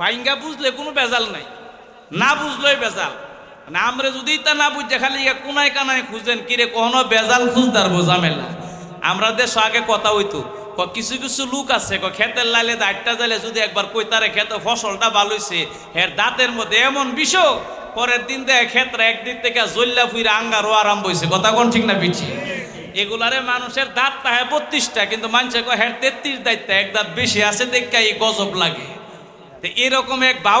ভাইঙ্গা বুঝলে কোনো বেজাল নাই। না বুঝলেই বেজাল। মানে আমরা যদি তা না বুঝছে খালি কোনায় কানায় খুঁজেন কিরে কখনো বেজাল খুঁজদার বোঝামেলা আমরা দেশ আগে কথা হইতো কিছু কিছু লোক আছে খেতের লাইলে দাঁড়টা জালে যদি একবার কইতারে খেতে ফসলটা ভালো হের দাঁতের মধ্যে এমন বিষ, পরের দিন দেয় ক্ষেত্রে একদিন থেকে জল্লা ফুইরা আঙ্গারও আরম্ভ হয়েছে কথা কোন ঠিক না পিছি এগুলারে মানুষের দাঁত তাহে বত্রিশটা, কিন্তু মানুষের হ্যাঁ তেত্রিশ দায়িত্ব এক দাঁত বেশি আছে দেখা এই গজব লাগে। তো এরকম এক বা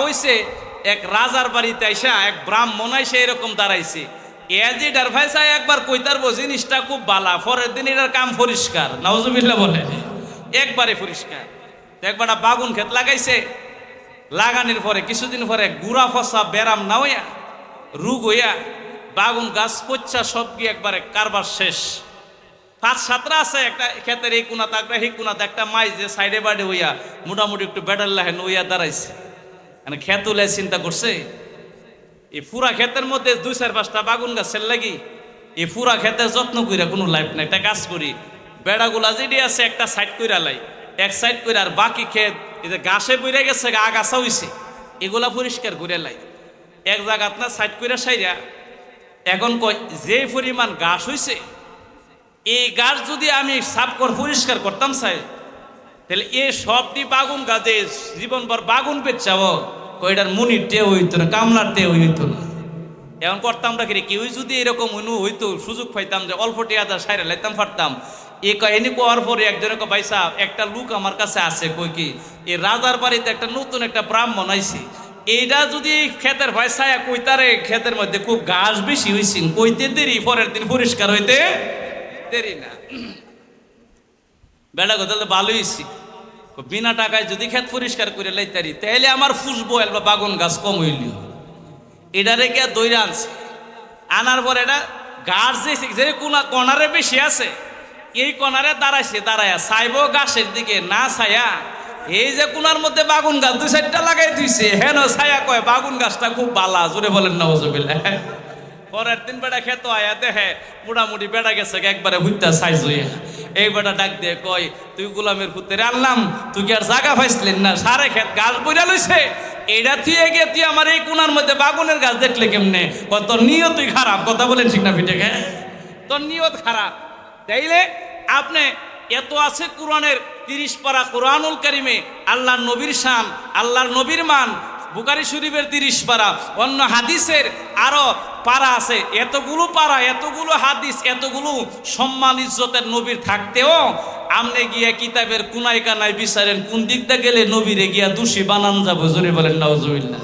এক রাজার বাড়িতে আইসা এক ব্রাহ্মণ আইসা এরকম দাঁড়াইছে। এজি ডারভাইসা একবার কইতারবো, জিনিসটা খুব বালা, পরের দিন এটার কাম পরিষ্কার। নওয়াজুবিল্লাহ বলে। একবারে পরিষ্কার। একবার বাগুন ক্ষেত লাগাইছে। লাগানোর পরে, কিছুদিন পরে গুড়া ফসা ব্যারাম না হইয়া রুগ হইয়া বাগুন গাছ পচ্চা সব গিয়ে একবারে কারবার শেষ। পাঁচ সাতটা আছে, একটা ক্ষেতের এই কোনাতে একটা সেই কোনাতে একটা মাই যে সাইডে বাড়ি হইয়া মোটামুটি একটু বেটার লাহেন হইয়া দাঁড়াইছে। মানে ক্ষেত উলাই চিন্তা করছে, এই পুরা ক্ষেতের মধ্যে দুই চার পাঁচটা বাগুন গাছের লাগি এই পুরা ক্ষেতের যত্ন কইরা কোনো লাইফ নাই, একটা কাজ করি। বেড়াগুলা যেটি আছে একটা সাইড কইরা লাই, এক সাইড কইরা আর বাকি ক্ষেত, এই যে গাছে বইরে গেছে আগাছা হইছে, এগুলা পরিষ্কার করে লাই। এক জায়গা আপনার সাইড কইরা সাইরা, এখন কয় যে পরিমাণ গাছ হইছে এই গাছ যদি আমি সাফ কর পরিষ্কার করতাম সাই তাহলে এ সবটি বাগুন গাছে জীবনভর বাগুন পেচ্ছাও কয়টার মুনির টে হইতো না কামলার টে হইতো না। এখন করতাম না কিরে কেউ যদি এরকম অনু হইতো, সুযোগ পাইতাম যে অল্প টিয়াদা সাইরে লাইতাম পারতাম এ কয় এনে কোয়ার পরে একজনে ভাই সাহেব, একটা লুক আমার কাছে আছে, কই কি? এই রাজার বাড়িতে একটা নতুন একটা ব্রাহ্মণ আইছে। এইটা যদি ক্ষেতের ভাই ছায়া কইতারে, ক্ষেতের মধ্যে খুব ঘাস বেশি হইছে, কইতে দেরি, পরের দিন পরিষ্কার হইতে দেরি না। বেড়া কথা তো ভালোই হইছি। বিনা টাকায় যদি ক্ষেত পরিষ্কার করে লাইতারি তাহলে আমার ফুসবো বা বাগুন গাছ কম হইল। এটা রেখে দইরা আনছে। আনার পর এটা গাছ যে কোনা কণারে বেশি আছে, এই কণারে দাঁড়াইছে দাঁড়ায়া চাইব গাছের দিকে, না ছায়া। এই যে কোনার মধ্যে বাগুন গাছ দুই চারটা লাগাই দিছে, হেন ছায়া কয়, বাগুন গাছটা খুব বালা, জোরে বলেন না ওজবিল্লা পরের দিন বেড়া খেত আয়া দেখে মোটামুটি বেড়া গেছে একবারে হুইতা সাইজ হইয়া এই বেটা ডাক দিয়ে কয়, তুই গোলামের পুত্রে আনলাম তুই কি আর জায়গা পাইছিলেন না? সারে খেত, গাছ বইরা লইছে। এইটা তুই গিয়ে তুই আমার এই কোনার মধ্যে বাগুনের গাছ দেখলে কেমনে? কয়, তোর নিয়তই খারাপ। কথা বলেন ঠিক না পিঠে তোর নিয়ত খারাপ। তাইলে আপনি এত আছে কোরআনের তিরিশ পারা কোরআনুল কারিমে আল্লাহর নবীর শান, আল্লাহর নবীর মান বুকারি শরীফের তিরিশ পারা। অন্য হাদিসের আরও পারা আছে। এতগুলো পারা, এতগুলো হাদিস, এতগুলো সম্মান ইজ্জতের নবীর থাকতেও আমনে গিয়া কিতাবের কোনায় কানায় বিচারেন, কোন দিকটা গেলে নবীরে গিয়া দোষী বানান যাব? জোরে বলেন নওজুবিল্লাহ